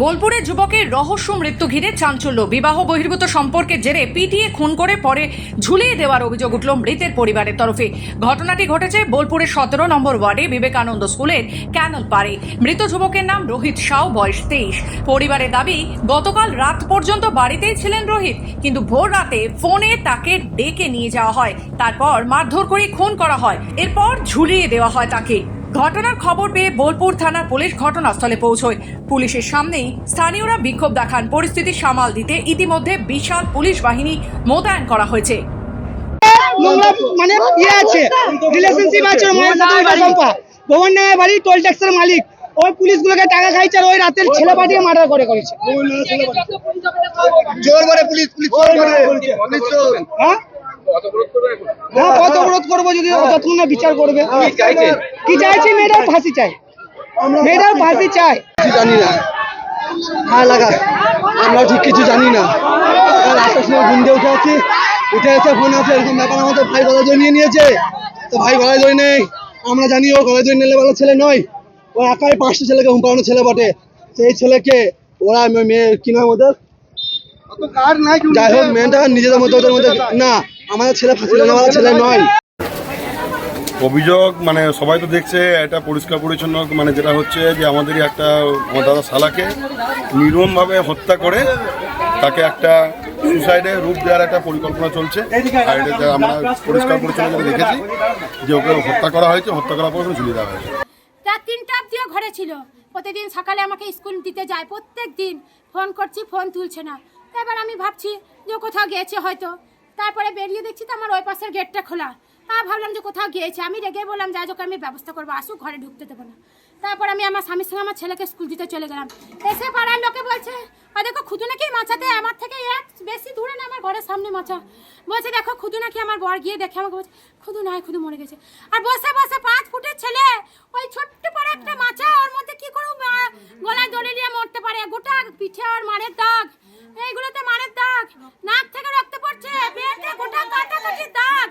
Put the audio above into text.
বোলপুরে যুবকের রহস্য মৃত্যু ঘিরে চাঞ্চল্য। বিবাহ বহির্ভূত সম্পর্কের জেরে পিটিয়ে খুন করে পরে ঝুলিয়ে দেওয়ার অভিযোগ উঠল মৃতের পরিবারের তরফে। ঘটনাটি ঘটেছে বোলপুরের সতেরো নম্বর ওয়ার্ডে বিবেকানন্দ স্কুলের ক্যানল পাড়ে। মৃত যুবকের নাম রোহিত সাউ, বয়স তেইশ। পরিবারের দাবি, গতকাল রাত পর্যন্ত বাড়িতেই ছিলেন রোহিত, কিন্তু ভোর রাতে ফোনে তাকে ডেকে নিয়ে যাওয়া হয়। তারপর মারধর করে খুন করা হয়। এরপর ঝুলিয়ে দেওয়া হয় তাকে। ঘটনার খবর পেয়ে বোলপুর থানার পুলিশ ঘটনাস্থলে পৌঁছয়। পুলিশের সামনেই স্থানীয়রা বিক্ষোভ দেখান। পরিস্থিতি সামাল দিতে ইতিমধ্যে বিশাল পুলিশ বাহিনী মোতায়েন করা হয়েছে। মানে ইয়ে আছে রিলেশনশিপ আছে ভবন নামের বাড়ি। টোল ট্যাক্সের মালিক। ওই পুলিশগুলোকে টাকা খাইছে আর ওই রাতের ছেলে পাঠিয়ে মার্ডার করে করেছে। জোর করে পুলিশ পুলিশ জোর করে পুলিশ জোর। হ্যাঁ? হ্যাঁ কত অবরোধ করব যদি যতক্ষণ না বিচার করবে। কি চাইছি মেয়েটার ফাঁসি চাই। মেয়েটার ফাঁসি চাই। জানি না। হ্যাঁ লাগা আমরা ঠিক কিছু জানি না। আর সময় ঘুম দিয়ে উঠে আছি উঠে এসে ফোন আছে এরকম ব্যাপার আমাদের ভাই গলা নিয়েছে। তো ভাই নেই আমরা জানি ও গলায় দই নিলে ভালো ছেলে নয়। ও একাই পাঁচটা ছেলেকে পাড়ানো ছেলে বটে। সেই ছেলেকে ওরা মেয়ে কি নাম ওদের? যাই হোক মেয়েটা নিজেদের মধ্যে ওদের মধ্যে না আমাদের ছেলে ফাঁসি ছেলে নয়। অভিযোগ মানে সবাই তো দেখছে, এটা পরিষ্কার পরিচ্ছন্ন মানে যেটা হচ্ছে যে আমাদেরই একটা, আমার দাদা শালাকে নির্মমভাবে হত্যা করে তাকে একটা সুসাইডে রূপ দেওয়ার একটা পরিকল্পনা চলছে। আর এটা আমরা পরিষ্কার পরিচ্ছন্ন যেটা দেখেছি, যে ওকে হত্যা করা হয়েছে, হত্যা করার পর ঝুলিয়ে দেওয়া হয়েছে। রাত তিনটা অব্দিও ঘরে ছিল। প্রতিদিন সকালে আমাকে স্কুল দিতে যায় প্রত্যেক দিন ফোন করছি, ফোন তুলছে না। এবার আমি ভাবছি যে কোথাও গেছে হয়তো। তারপরে বেরিয়ে দেখছি তো আমার ওই পাশের গেটটা খোলা। তা ভাবলাম যে কোথাও গিয়েছে। আমি রেগে বললাম যা ওকে আমি ব্যবস্থা করব, আসুক, ঘরে ঢুকতে দেবো না। তারপর আমি আমার স্বামীর সঙ্গে আমার ছেলেকে স্কুল দিতে চলে গেলাম। এসে পাড়ার লোকে বলছে, আর দেখো, খুদু নাকি মাচাতে আমার থেকে এক বেশি দূরে না, আমার ঘরের সামনে মাচা বলছে, দেখো, খুদু নাকি আমার বর গিয়ে দেখে আমাকে বলছে, খুদু নয় খুদু মরে গেছে। আর বসে বসে পাঁচ ফুটের ছেলে, ওই ছোট্ট পাড়া একটা মাচা ওর মধ্যে কি করব গলায় দড়ি নিয়ে মরতে পারে, গোটা পিঠে আর মারের দাগ, এইগুলোতে মারের দাগ, নাক থেকে রক্ত পড়ছে, পেটে গোটা কাটাকাটির দাগ।